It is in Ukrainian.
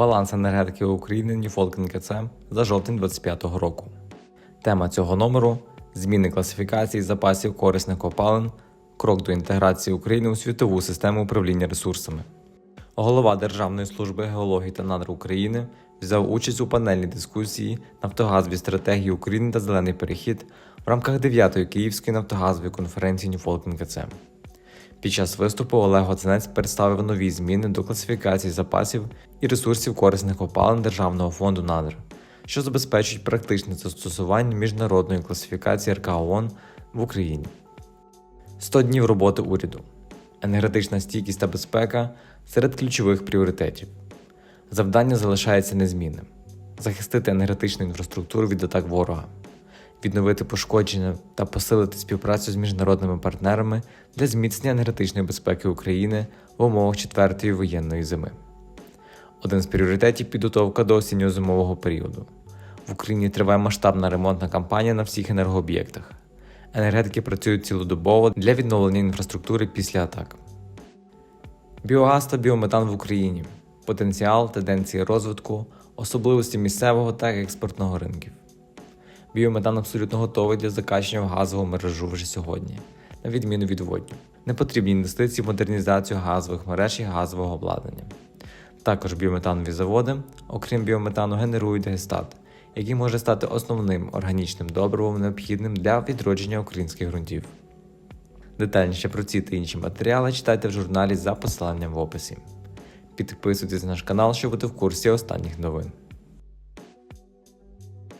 Баланс енергетики України Ньюфолкен КЦ за жовтень 2025 року. Тема цього номеру зміни класифікації запасів корисних копалин, крок до інтеграції України у світову систему управління ресурсами. Голова Державної служби геології та надр України взяв участь у панельній дискусії Нафтогазові стратегії України та зелений перехід в рамках 9-ї Київської нафтогазової конференції Ньюфолкен КЦ. Під час виступу Олег Гоценець представив нові зміни до класифікації запасів і ресурсів корисних копалин Державного фонду надр, що забезпечують практичне застосування міжнародної класифікації РК ООН в Україні. 100 днів роботи уряду. Енергетична стійкість та безпека серед ключових пріоритетів. Завдання залишається незмінним: захистити енергетичну інфраструктуру від атак ворога, відновити пошкодження та посилити співпрацю з міжнародними партнерами для зміцнення енергетичної безпеки України в умовах четвертої воєнної зими. Один з пріоритетів підготовка до осінньо-зимового періоду. В Україні триває масштабна ремонтна кампанія на всіх енергооб'єктах. Енергетики працюють цілодобово для відновлення інфраструктури після атак. Біогаз та біометан в Україні потенціал, тенденції розвитку, особливості місцевого та експортного ринків. Біометан абсолютно готовий для закачення в газову мережу вже сьогодні, на відміну від водню. Не потрібні інвестиції в модернізацію газових мереж і газового обладнання. Також біометанові заводи, окрім біометану, генерують гестат, який може стати основним органічним добривом, необхідним для відродження українських ґрунтів. Детальніше про ці та інші матеріали читайте в журналі за посиланням в описі. Підписуйтесь на наш канал, щоб бути в курсі останніх новин.